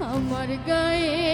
আমার গায়ে